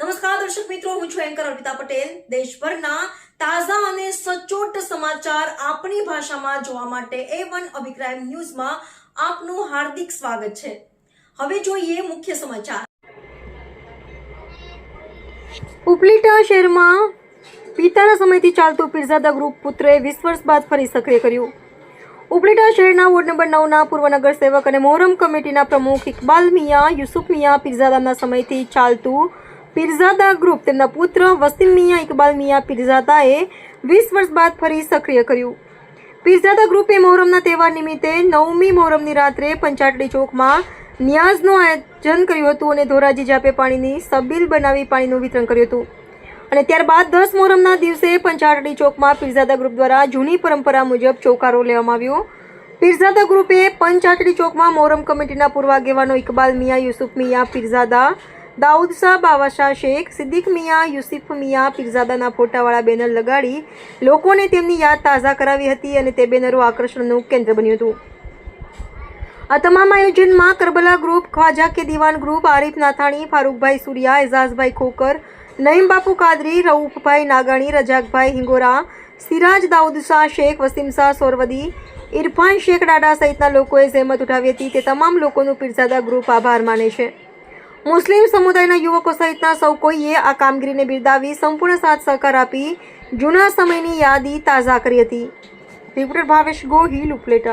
નમસ્કાર, દર્શક મિત્રો, હું છું એન્કર અર્પિતા પટેલ. દેશભરના તાજા અને સચોટ સમાચાર આપણી ભાષામાં જોવા માટે એ વન અભિપ્રાય ન્યૂઝમાં આપનું હાર્દિક સ્વાગત છે. હવે જોઈએ મુખ્ય સમાચાર. ઉપલેટા શહેરમાં પિતાના સમયથી ચાલતું પીરઝાદા ગ્રુપ પુત્રએ વીસ વર્ષ બાદ ફરી સક્રિય કર્યું. ઉપલેટા શહેરના વોર્ડ નંબર નવના પૂર્વ નગરસેવક અને મોહરમ કમિટીના પ્રમુખ ઇકબાલ મિયા, યુસુફ મિયા પીરઝાદાના સમયથી ચાલતું પીરઝાદા ગ્રુપ. તેમના પુત્ર વસીમ મિયા ઇકબાલ મિયા પીરઝાદાએ વીસ વર્ષ બાદ ફરી સક્રિય કર્યું. પીરઝાદા ગ્રુપે મોહરમના તહેવાર નિમિત્તે નવમી મોહરમની રાત્રે પંચાટડી ચોકમાં ન્યાઝનું આયોજન કર્યું હતું અને ધોરાજી જાપે પાણીની સબીલ બનાવી પાણીનું વિતરણ કર્યું હતું. અને ત્યારબાદ દસ મોહરમના દિવસે પંચાટડી ચોકમાં પીરઝાદા ગ્રુપ દ્વારા જૂની પરંપરા મુજબ ચોકારો લેવામાં આવ્યો. પીરઝાદા ગ્રુપે પંચાટડી ચોકમાં મોહરમ કમિટીના પૂર્વ આગેવાનો ઇકબાલ મિયા, યુસુફ મિયા, પીરઝાદા દાઉદ શાહ બાવાશાહ શેખ, સિદ્દીક મિયા, યુસુફ મિયા, પીરઝાદાના ફોટાવાળા બેનર લગાડી લોકોને તેમની યાદ તાઝા કરાવી હતી અને તે બેનરો આકર્ષણનું કેન્દ્ર બન્યું હતું. આ તમામ આયોજનમાં કરબલા ગ્રુપ, ખ્વાજા કે દિવાન ગ્રુપ, આરિફ નાથાણી, ફારૂકભાઈ સૂર્યા, એઝાઝભાઈ ખોકર નઈમ બાપુ કાદરી, રઉફભાઈ નાગાણી, રજાકભાઈ હિંગોરા, સિરાજ દાઉદ શાહ શેખ, વસીમ શાહ સોરવદી, ઇરફાન શેખ ડાડા સહિતના લોકોએ જહેમત ઉઠાવી હતી. તે તમામ લોકોનું પીરઝાદા ગ્રુપ આભાર માને છે. મુસ્લિમ સમુદાયના યુવકો સહિતના સૌ કોઈએ આ કામગીરીને બિરદાવી સંપૂર્ણ સાથ સહકાર આપી જૂના સમયની યાદી તાજા કરી હતી. રિપોર્ટર ભાવેશ ગોહિલ ઉપલેટા.